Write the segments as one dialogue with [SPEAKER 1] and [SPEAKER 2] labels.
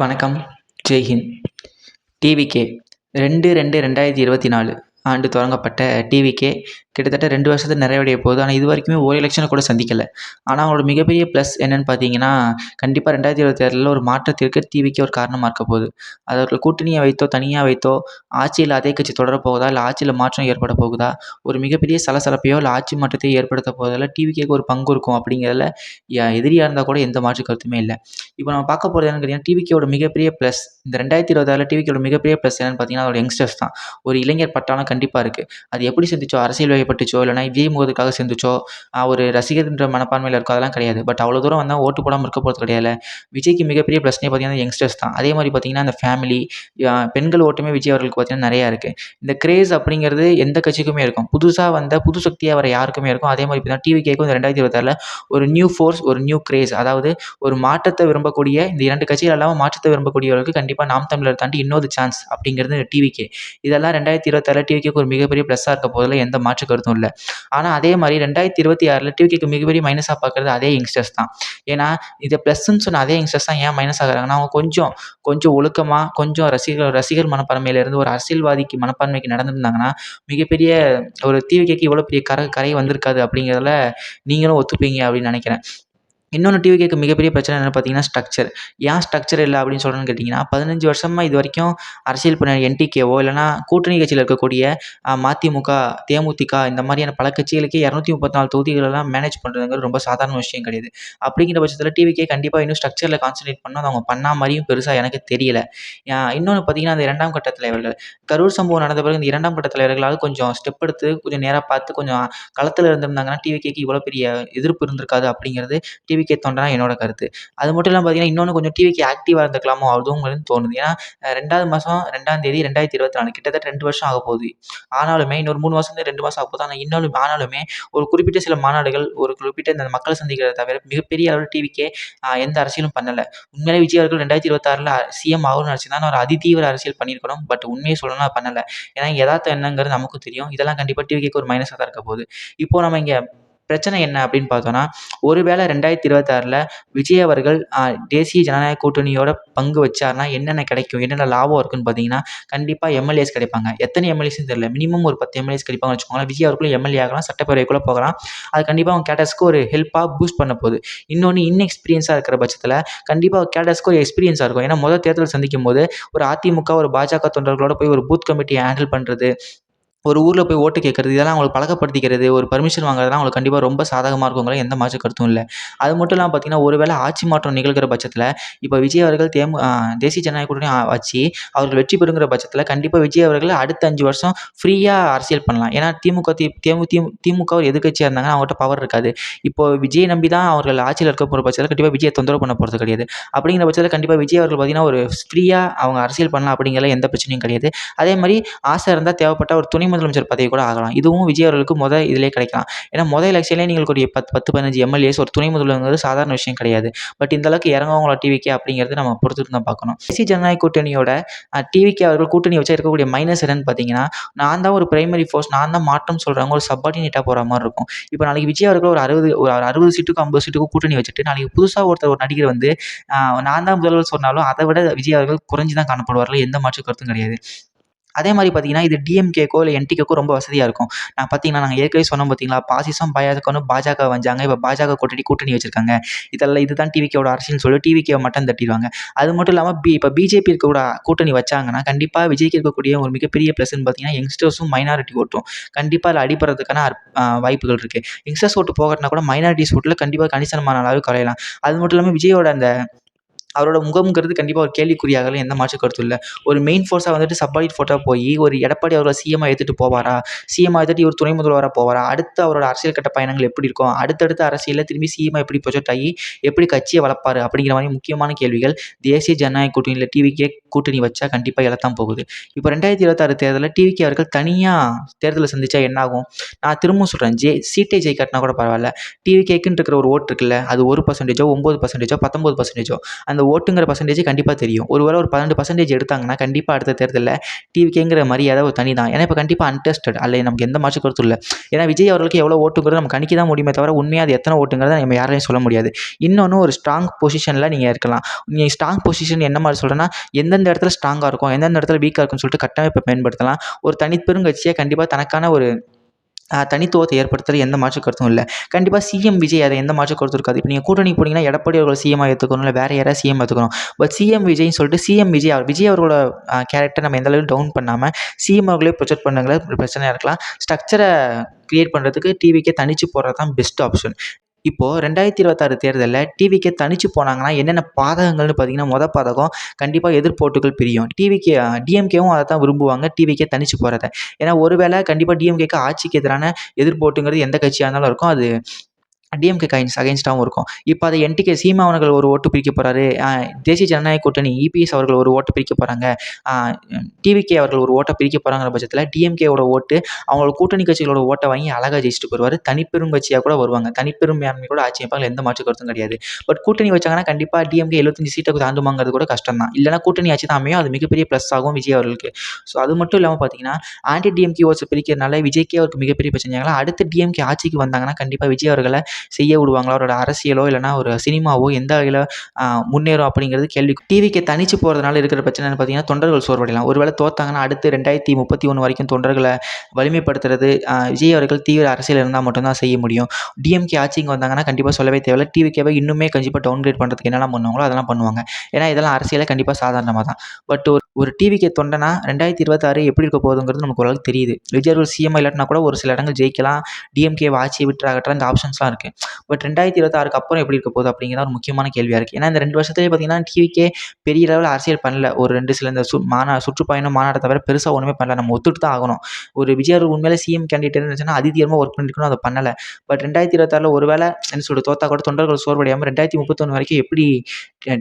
[SPEAKER 1] வணக்கம். ஜெய்ஹிந்த் டிவிகே ரெண்டு ரெண்டு ரெண்டாயிரத்தி இருபத்தி நாலு ஆண்டு தொடங்கப்பட்ட டிவிகே கிட்டத்தட்ட ரெண்டு வருஷத்தை நிறைவடைய போகுது. ஆனால் இது வரைக்குமே ஒரு எலெக்ஷனை கூட சந்திக்கலை. ஆனால் அவங்களோட மிகப்பெரிய ப்ளஸ் என்னென்னு பார்த்தீங்கன்னா கண்டிப்பாக ரெண்டாயிரத்தி இருபத்தி ஆறில் ஒரு மாற்றத்திற்கு டிவிக்கு ஒரு காரணமாக இருக்க போகுது. அது அவர்கள் கூட்டணியை வைத்தோ தனியாக வைத்தோ ஆட்சியில் அதே கட்சி தொடரப்போகுதா இல்லை ஆட்சியில் மாற்றம் ஏற்பட போகுதா ஒரு மிகப்பெரிய சலசலப்பையோ இல்லை ஆட்சி மாற்றத்தையோ ஏற்படுத்த போவதில் டிவிக்கு ஒரு பங்கு இருக்கும் அப்படிங்கிறதுல யா- எதிரியாக இருந்தால் கூட எந்த மாற்று கருத்துமே இல்லை. இப்போ நம்ம பார்க்க போகிறது என்னன்னு கேட்டிங்கன்னா டிவிக்கேவோட மிகப்பெரிய ப்ளஸ் இந்த ரெண்டாயிரத்தி இருபத்தாறில் டிவிக்கோட மிகப்பெரிய ப்ளஸ் என்னன்னு பார்த்தீங்கன்னா அதோட யங்ஸ்டர்ஸ் தான். ஒரு இளைஞர் பட்டாளம் கண்டிப்பாக இருக்குது அது எப்படி சந்திச்சோ அரசியல் வயப்பட்டுச்சோ இல்லைனா விஜய் முகத்துக்காக சேர்ந்துச்சோ ஒரு ரசிகர்ன்ற மனப்பான்மையில் இருக்கோ அதெல்லாம் கிடையாது. பட் அவ்வளோ தூரம் வந்தால் ஓட்டு போடாமல் இருக்க போகிறது கிடையாது. விஜய்க்கு மிகப்பெரிய ப்ளஸ்னே பார்த்தீங்கன்னா யங்ஸ்டர்ஸ் தான். அதே மாதிரி பார்த்தீங்கன்னா அந்த ஃபேமிலி பெண்கள் ஓட்டுமே விஜய் அவர்களுக்கு பார்த்தீங்கன்னா நிறையா இருக்குது இந்த கிரேஸ் அப்படிங்கிறது எந்த கட்சிக்குமே இருக்கும். புதுசாக வந்த புது சக்தியாக வர யாருக்குமே இருக்கும். அதே மாதிரி பார்த்தீங்கன்னா டிவி கேக்கும் இந்த ரெண்டாயிரத்தி இருபத்தாறில் ஒரு நியூ ஃபோர்ஸ் ஒரு நியூ கிரேஸ் அதாவது ஒரு மாற்றத்தை விரும்பக்கூடிய இந்த இரண்டு கட்சிகள் இல்லாமல் மாற்றத்தை விரும்பக்கூடியவர்களுக்கு கண்டிப்பாக நாம் தமிழர் தாண்டி இன்னொரு சான்ஸ் அப்படிங்கிறது டிவிகே இதெல்லாம் ரெண்டாயிரத்தி இருபத்தாறு டிவிக்கு ஒரு மிகப்பெரிய ப்ளஸ்ஸாக இருக்க போதில் எந்த மாற்று கருத்தும் இல்லை. ஆனால் அதே மாதிரி ரெண்டாயிரத்தி இருபத்தி ஆறில் டிவிக்கு மிகப்பெரிய மைனஸாக பார்க்குறது அதே யங்ஸ்டர்ஸ் தான். ஏன்னா இதை ப்ளஸ்ன்னு சொன்ன அதே யங்ஸ்டர்ஸ் தான் ஏன் மைனஸ் ஆகிறாங்கன்னா அவங்க கொஞ்சம் கொஞ்சம் ஒழுக்கமாக கொஞ்சம் ரசிகர் ரசிகர் மனப்பான்மையிலேருந்து ஒரு அரசியல்வாதிக்கு மனப்பான்மைக்கு நடந்திருந்தாங்கன்னா மிகப்பெரிய ஒரு டிவிகேக்கு இவ்வளோ பெரிய கரை கரை வந்திருக்காது அப்படிங்கிறதுல நீங்களும் ஒத்துப்பீங்க அப்படின்னு நினைக்கிறேன். இன்னொன்று டிவிகேக்கு மிகப்பெரிய பிரச்சனை என்னென்னு பார்த்தீங்கன்னா ஸ்ட்ரக்சர் ஏன் ஸ்ட்ரக்சர் இல்லை அப்படின்னு சொல்கிறேன்னு கேட்டிங்கன்னா பதினஞ்சு வருஷமாக இது வரைக்கும் அரசியல் பண்ண என்டிகேவோ இல்லைனா கூட்டணி கட்சியில் இருக்கக்கூடிய மதிமுக தேமுதிக இந்த மாதிரியான பல கட்சிகளுக்கு இரநூத்தி முப்பத்தி நாலு தொகுதிகளெல்லாம் மேனேஜ் பண்ணுறதுங்கிறது ரொம்ப சாதாரண விஷயம் கிடையாது. அப்படிங்கிற பட்சத்தில் டிவிக்கே கண்டிப்பாக இன்னும் ஸ்ட்ரக்சரில் கான்சன்ட்ரேட் பண்ணால் அவங்க பண்ணா மாதிரியும் பெருசாக எனக்கு தெரியல. இன்னொன்று பார்த்தீங்கன்னா அந்த இரண்டாம் கட்ட தலைவர்கள். கரூர் சம்பவம் நடந்த பிறகு இந்த இரண்டாம் கட்ட தலைவர்களால் கொஞ்சம் ஸ்டெப் எடுத்து கொஞ்சம் நேராக பார்த்து கொஞ்சம் களத்தில் இருந்திருந்தாங்கன்னா டிவிகேக்கு இவ்வளோ பெரிய எதிர்ப்பு இருந்திருக்காது அப்படிங்கிறது டிவி டிவிகே தொண்டனா என்னோட கருத்து. அது மட்டும் இல்லாமல் பார்த்தீங்கன்னா இன்னொன்று கொஞ்சம் டிவிக்கு ஆக்டிவாக இருந்துக்கலாமோ அதுவும் வந்து தோணுது. ஏன்னா ரெண்டாவது மாதம் ரெண்டாம் தேதி ரெண்டாயிரத்தி இருபத்தி நாலு. கிட்டத்தட்ட ரெண்டு வருஷம் ஆக போகுது. ஆனாலுமே இன்னொரு மூணு மாதம் ரெண்டு மாதம் ஆக போகுது. ஆனால் இன்னொரு ஆனாலுமே ஒரு குறிப்பிட்ட சில மாநாடுகள் ஒரு குறிப்பிட்ட இந்த மக்களை சந்திக்கிறத தவிர மிகப்பெரிய அளவில் டிவிக்கே எந்த அரசியலும் பண்ணலை. உண்மையிலே விஜய் அவர்கள் ரெண்டாயிரத்தி இருபத்தாறில் சிஎம் ஆகணும்னு நினச்சிருந்தா ஒரு அதிதீவிர அரசியல் பண்ணியிருக்கணும். பட் உண்மையை சொல்லணும்னா பண்ணலை. ஏன்னா யதார்த்தம் என்னங்கிறது நமக்கும் தெரியும். இதெல்லாம் கண்டிப்பாக டிவிக்கு ஒரு மைனஸாக தான் இருக்க போகுது. இப்போது நம்ம இங்கே பிரச்சனை என்ன அப்படின்னு பார்த்தோன்னா ஒருவேளை ரெண்டாயிரத்தி இருபத்தாறில் விஜய் அவர்கள் தேசிய ஜனநாயக கூட்டணியோட பங்கு வச்சார்னா என்னென்ன கிடைக்கும் என்னென்ன லாபம் இருக்குன்னு பார்த்தீங்கன்னா கண்டிப்பாக எம்எல்ஏஸ் கிடைப்பாங்க. எத்தனை எம்எல்ஏஸ்னு தெரியல மினிமம் ஒரு பத்து எம்எல்ஏஸ் கிடைப்பாங்கன்னு வச்சுக்கோங்களேன். விஜய் அவர்களும் எம்எல்ஏ ஆகலாம் சட்டப்பேரவைக்குள்ளே போகலாம். அது கண்டிப்பாக அவங்க கேட்டஸ்க்கு ஒரு ஹெல்ப்பாக பூஸ்ட் பண்ண போகுது. இன்னொன்று இன்எக்ஸ்பீரியன்ஸாக இருக்கிற பட்சத்தில் கண்டிப்பாக கேட்டஸ்க்கு ஒரு எக்ஸ்பீரியன்ஸாக இருக்கும். ஏன்னா முதல் தேர்தல் சந்திக்கும் போது ஒரு அதிமுக ஒரு பாஜக தொண்டர்களோட போய் ஒரு பூத் கமிட்டியை ஹேண்டில் பண்ணுறது ஒரு ஊரில் போய் ஓட்டு கேட்கறது இதெல்லாம் அவங்களுக்கு பழக்கப்படுத்திக்கிறது ஒரு பர்மிஷன் வாங்குறதுலாம் அவங்களுக்கு கண்டிப்பாக ரொம்ப சாதகமாக இருக்குங்கிற எந்த மாற்று கருத்தும் இல்லை. அது மட்டும் இல்லாமல் பார்த்தீங்கன்னா ஒருவேளை ஆட்சி மாற்றம் நிகழ்கிற பட்சத்தில் இப்போ விஜய் அவர்கள் தேமு தேசிய ஜனநாயக கூட்டணி வச்சு அவர்கள் வெற்றி பெறுங்கிற பட்சத்தில் கண்டிப்பாக விஜய் அவர்கள் அடுத்த அஞ்சு வருஷம் ஃப்ரீயாக அரசியல் பண்ணலாம். ஏன்னா திமுக தி தேமு திமு திமுக ஒரு எதிர்கட்சியாக இருந்தாங்கன்னா அவங்ககிட்ட பவர் இருக்காது. இப்போ விஜய் நம்பி தான் அவர்கள் ஆட்சியில் இருக்க போகிற பட்சத்தில் கண்டிப்பாக விஜயை தொந்தரவு பண்ண போகிறது கிடையாது. அப்படிங்கிற பட்சத்தில் கண்டிப்பாக விஜய் அவர்கள் பார்த்தீங்கன்னா ஒரு ஃப்ரீயாக அவங்க அரசியல் பண்ணலாம் அப்படிங்கிற எந்த பிரச்சனையும் கிடையாது. அதே மாதிரி ஆசை இருந்தால் தேவைப்பட்ட ஒரு துணை முதலமைச்சர் பதவி கூட ஆகலாம். இதுவும் விஜய் அவர்களுக்கு மொதல் இதிலே கிடைக்கலாம். ஏன்னா மொதல் எலெக்ஷன்லேயே நீங்கள் ஒரு பத்து பத்து பதினஞ்சு எம்எல்ஏஸ் ஒரு துணை முதல்வருங்கிறது சாதாரண விஷயம் கிடையாது. பட் இந்த அளவுக்கு இறங்குவங்களா டிவிக்கே அப்படிங்கிறது நம்ம பொறுத்து தான் பார்க்கணும். தேசிய ஜனநாயக கூட்டணியோட டிவிக்கு அவர்கள் கூட்டணி வச்சா இருக்கக்கூடிய மைனஸ் என்னன்னு பார்த்தீங்கன்னா நான் தான் ஒரு பிரைமரி ஃபோர்ஸ் நான் தான் மாற்றம் சொல்கிறாங்க ஒரு சப்பார்டினேட்டாக போகிற மாதிரி இருக்கும். இப்போ நாளைக்கு விஜய் அவர்கள் ஒரு அறுபது ஒரு அறுபது சீட்டுக்கும் ஐம்பது சீட்டுக்கும் கூட்டணி வச்சுட்டு நாளைக்கு புதுசாக ஒருத்தர் ஒரு நடிகர் வந்து நான் தான் முதல்வர் சொன்னாலும் அதை விட விஜய் அவர்கள் குறைஞ்சி தான் காணப்படுவார்கள். எந்த மாற்று கருத்தும் கிடையாது. அதே மாதிரி பார்த்தீங்கன்னா இது டிஎம்கேக்கோ இல்லை என்டிகேக்கோ ரொம்ப வசதியாக இருக்கும். நான் பார்த்தீங்கன்னா நாங்கள் ஏற்கனவே சொன்னோம் பார்த்தீங்களா பாசிசம் பாஜகன்னு பாஜக வந்தாங்க இப்போ பாஜக கூட்டணி கூட்டணி வச்சிருக்காங்க. இதெல்லாம் இதுதான் டிவிக்கோட அரசியல்னு சொல்லி டிவிக்கே மட்டும் தட்டிடுவாங்க. அது மட்டும் இல்லாமல் பி இப்போ பிஜேபி இருக்கக்கூட கூட்டணி வச்சாங்கன்னா கண்டிப்பாக விஜய்க்கு இருக்கக்கூடிய ஒரு மிகப்பெரிய ப்ளஸ்ன்னு பார்த்தீங்கன்னா யங்ஸ்டர்ஸும் மைனாரிட்டி ஓட்டும். கண்டிப்பாக அதில் அடிபடுறதுக்கான வாய்ப்புகள் இருக்குது யங்ஸ்டர்ஸ் ஓட்டு போகிறதுனா கூட மைனாரிட்டிஸ் ஓட்டில் கண்டிப்பாக கணிசனமான அளவு குறையலாம். அது மட்டும் இல்லாமல் விஜயோட அந்த அவரோட முகம்ங்கிறது கண்டிப்பாக ஒரு கேள்விக்குறியாகல எந்த மாற்று கருத்தும் இல்லை. ஒரு மெயின் ஃபோர்ஸாக வந்துட்டு சப்பாலிட் ஃபோட்டோ போய் ஒரு எடப்பாடி அவரோட சிஎம்ஐ எடுத்துகிட்டு போவாரா? சிஎம் எடுத்துட்டு இவர் துணை முதல்வராக போவாரா? அடுத்து அவரோட அரசியல் கட்ட பயணங்கள் எப்படி இருக்கும்? அடுத்தடுத்த அரசியலில் திரும்பி சிஎம் எப்படி ப்ரொஜெக்ட் ஆகி எப்படி கட்சியை வளர்ப்பாரு அப்படிங்கிற மாதிரி முக்கியமான கேள்விகள் தேசிய ஜனநாயக கூட்டணியில் டிவிக்கே கூட்டணி வச்சா கண்டிப்பாக எழத்தான் போகுது. இப்போ ரெண்டாயிரத்தி இருபத்தாறு தேர்தலில் டிவிகே அவர்கள் தனியாக தேர்தலை சந்தித்தா என்னாகும் நான் திரும்பவும் சொல்கிறேன் ஜே சீட்டை கட்டினா கூட பரவாயில்ல. டிவிகேக்குன்னு இருக்கிற ஒரு ஓட்டு இருக்குல்ல அது ஒரு பர்சன்டேஜோ ஒம்பது பர்சன்டேஜோ பத்தொம்பது பர்சன்டேஜோ அந்த அந்த ஓட்டுங்கிற பர்சன்டேஜ் கண்டிப்பாக தெரியும். ஒருவேளை ஒரு பன்னெண்டு பர்சன்டேஜ் எடுத்தாங்கன்னா கண்டிப்பாக அடுத்த தேர்தலில் டிவிகேங்கிற மரியாதை ஒரு தனி தான் ஏன்னா இப்போ கண்டிப்பாக அன்டெஸ்டட் அல்ல நமக்கு எந்த மாற்று கருத்தும் இல்லை. ஏன்னா விஜய் அவர்களுக்கு எவ்வளோ ஓட்டுங்கிறது நம்ம கணிக்க தான் முடியுமே தவிர உண்மையாக அது எத்தனை ஓட்டுங்கிறத நம்ம யாரையும் சொல்ல முடியாது. இன்னொன்று ஒரு ஸ்ட்ராங் பொசிஷனில் நீங்கள் இருக்கலாம். நீங்கள் ஸ்ட்ராங் பொசிஷன் என்ன மாதிரி சொல்கிறேன்னா எந்தெந்த இடத்துல ஸ்ட்ராங்காக இருக்கும் எந்தெந்த இடத்துல வீக்காக இருக்கும்னு சொல்லிட்டு கட்டமைப்பை மேம்படுத்தலாம் ஒரு தனிப்பெருங்கட்சியை கண்டிப்பாக தனக்கான ஒரு தனித்துவத்தை ஏற்படுத்துறது எந்த மாற்று கருத்தும் இல்லை. கண்டிப்பாக சிஎம் விஜய் அதை எந்த மாற்று கருத்தும் இருக்காது இப்போ நீங்கள் கூட்டணி போனீங்கன்னா எடப்பாடி அவர்கள் சிஎம் ஏற்றுக்கணும் இல்லை வேறு யாராவது சிஎம் ஏற்றுக்கணும் பட் சிஎம் விஜய்னு சொல்லிட்டு சிஎம் விஜய் அவர் விஜய் அவரோட கேரக்டர் நம்ம எந்த அளவுக்கு டவுன் பண்ணாமல் சிஎம் அவர்களே ப்ரொஜெக்ட் பண்ணுங்கிற பிரச்சனையாக இருக்கலாம். ஸ்ட்ரக்சரை க்ரியேட் பண்ணுறதுக்கு டிவிக்கே தனிச்சு போடுறது தான் பெஸ்ட் ஆப்ஷன் இப்போது ரெண்டாயிரத்தி இருபத்தாறு தேர்தலில் டிவிக்கே தனிச்சு போனாங்கன்னா என்னென்ன பாதகங்கள்னு பார்த்தீங்கன்னா மொதல் பாதகம் கண்டிப்பாக எதிர்ப்போட்டுகள் பிரியும். டிவிக்கே டிஎம்கேவும் அதை தான் விரும்புவாங்க டிவிக்கே தனிச்சு போகிறத ஏன்னா ஒருவேளை கண்டிப்பாக டிஎம்கேக்கு ஆட்சிக்கு எதிரான எதிர்ப்போட்டுங்கிறது எந்த கட்சியாக இருந்தாலும் இருக்கும். அது டிஎம்கே கைன்ஸ் அகைன்ஸ்டாகவும் இருக்கும். இப்போ அதை என்டிகே சீமா அவர்கள் ஒரு ஓட்டு பிரிக்க போகிறாரு தேசிய ஜனநாயக கூட்டணி இபிஎஸ் அவர்கள் ஒரு ஓட்டு பிரிக்க போகிறாங்க டிவிகே அவர்கள் ஒரு ஓட்டை பிரிக்க போகிறாங்கிற பட்சத்தில் டிஎம்கேவோட ஓட்டு அவங்களோட கூட்டணி கட்சிகளோட ஓட்டை வாங்கி அழகாக ஜெயிச்சுட்டு போயிடுவார் தனிப்பெரும் கட்சியாக கூட வருவாங்க. தனிப்பெரும் மேன்மை கூட ஆட்சி அமைப்பாங்க. எந்த மாற்று கருத்தும் கிடையாது. பட் கூட்டணி வச்சாங்கன்னா கண்டிப்பாக டிஎம்கே எழுபத்தஞ்சு சீட்டை தாண்டுமாங்கிறது கூட கஷ்டம் தான் இல்லைனா கூட்டணி ஆட்சி தான் அமையும். அது மிகப்பெரிய ப்ளஸ் ஆகும் விஜய் அவர்களுக்கு. ஸோ அது மட்டும் இல்லாமல் பார்த்தீங்கன்னா ஆன்டி டிஎம்கே ஓட்ஸ் பிரிக்கிறதுனால விஜய்க்கே அவருக்கு மிகப்பெரிய பிரச்சனையாகலாம். அடுத்து டிஎம்கே ஆட்சிக்கு வந்தாங்கன்னா கண்டிப்பாக விஜய் அவர்களை செய்ய விடுவாங்களா? அவரோட அரசியலோ இல்லைனா ஒரு சினிமாவோ எந்த வகையில் முன்னேறும் அப்படிங்கிறது கேள்வி. டிவிக்கு தனிச்சு போகிறதுனால இருக்கிற பிரச்சனைன்னு பார்த்தீங்கன்னா தொண்டர்கள் சோர்வடையலாம். ஒருவேளை தோத்தாங்கன்னா அடுத்து ரெண்டாயிரத்தி முப்பத்தி ஒன்று வரைக்கும் தொண்டர்களை வலிமைப்படுத்துறது விஜய் அவர்கள் தீவிர அரசியல் இருந்தால் மட்டும்தான் செய்ய முடியும். டிஎம்கே ஆட்சிங்க வந்தாங்கன்னா கண்டிப்பாக சொல்லவே தேவையில்ல. டிவிக்கேவை இன்னுமே கண்டிப்பாக டவுன்கிரேட் பண்ணுறதுக்கு என்னெல்லாம் பண்ணுவாங்களோ அதெல்லாம் பண்ணுவாங்க. ஏன்னா இதெல்லாம் அரசியலை கண்டிப்பாக சாதாரணமாக தான் பட் ஒரு ஒரு டிவிக்கு தொண்டனா ரெண்டாயிரத்தி இருபத்தாறு எப்படி இருக்க போகுதுங்கிறது நமக்கு ஓரளவுக்கு தெரியுது. விஜய் சிஎம்ஐ சிஎம் இல்லாட்டினா கூட ஒரு சில இடங்கள் ஜெயிக்கலாம். டிஎம்கே ஆட்சியை விட்டுறாகட்டும் இந்த ஆப்ஷன்ஸ்லாம் இருக்குது பட் ரெண்டாயிரத்தி இருபத்தாறுக்கு அப்புறம் எப்படி இருக்க போகுது அப்படிங்கிற ஒரு முக்கியமான கேள்வியாக இருக்குது ஏன்னா இந்த ரெண்டு வருஷத்துலேயே பார்த்தீங்கன்னா டிவிக்கே பெரிய லெவலில் அரசியல் பண்ணல. ஒரு ரெண்டு சில இந்த சு மாநா சுற்றுப்பயணம் மாநாட்டை தவிர பெருசாக ஒன்றுமே பண்ணல. நம்ம ஒத்துட்டு தான் ஆகணும். ஒரு விஜய் உண்மையிலே சிஎம் கேண்டிடேட் இருந்துச்சுன்னா அதிதீரமாக ஒர்க் பண்ணிருக்கணும் அதை பண்ணலை. பட் ரெண்டாயிரத்தி இருபத்தாறில் ஒரு வேளை என்ன சொல்கிறது தோத்தா கூட தொண்டர்கள் சோர்வடையாமல் ரெண்டாயிரத்தி முப்பத்தொன்று வரைக்கும் எப்படி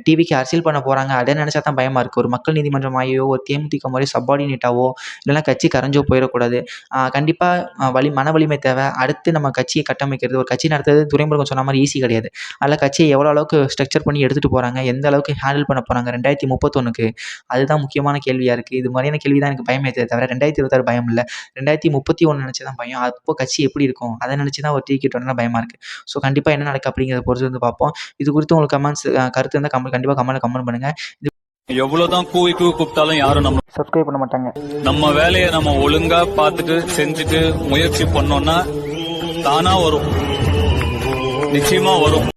[SPEAKER 1] டிவிக்கு அரசியல் பண்ண போகிறாங்க அதை நினச்சா தான் பயமாக இருக்குது ஒரு மக்கள் நீதிமன்றம் ஆகியோ ஒரு தேமுதிக மாதிரி சப்பார்டினேட்டாவோ இல்லைனா கட்சி கரைஞ்சோ போயிடக்கூடாது. கண்டிப்பாக வலி மன வலிமை தேவை. அடுத்து நம்ம கட்சியை கட்டமைக்கிறது. ஒரு கட்சி நடத்துறது துறைமுகம் சொன்ன மாதிரி ஈஸி கிடையாது. அதில் கட்சியை எவ்வளோ அளவுக்கு ஸ்ட்ரக்சர் பண்ணி எடுத்துகிட்டு போகிறாங்க எந்த அளவுக்கு ஹேண்டில் பண்ண போகிறாங்க ரெண்டாயிரத்தி முப்பத்தொன்றுக்கு அதுதான் முக்கியமான கேள்வியாக இருக்குது இது மாதிரியான கேள்வி தான் எனக்கு பயமே தவிர ரெண்டாயிரத்தி இருபத்தாறு பயம் இல்லை. ரெண்டாயிரத்தி முப்பத்தி ஒன்று நினச்சி தான் பயம். அப்போ கட்சி எப்படி இருக்கும்? அதை நினச்சி தான் ஒரு டிக்கெட் ஒன்று பயமாக இருக்குது ஸோ கண்டிப்பாக என்ன நடக்கு அப்படிங்கிறத பொறுத்து வந்து பார்ப்போம். இது குறித்து உங்களுக்கு கமெண்ட்ஸ் கருத்து இருந்தால் கமெண்ட் கண்டிப்பாக கமெண்ட் கமெண்ட் பண்ணுங்கள் இது
[SPEAKER 2] எவ்வளவுதான் கூவி கூவி கூப்பிட்டாலும் யாரும் நம்ம
[SPEAKER 1] சப்ஸ்கிரைப் பண்ண மாட்டாங்க.
[SPEAKER 2] நம்ம வேலையை நம்ம ஒழுங்கா பார்த்துட்டு செஞ்சுட்டு முயற்சி பண்ணோம்னா தானா வரும். நிச்சயமா வரும்.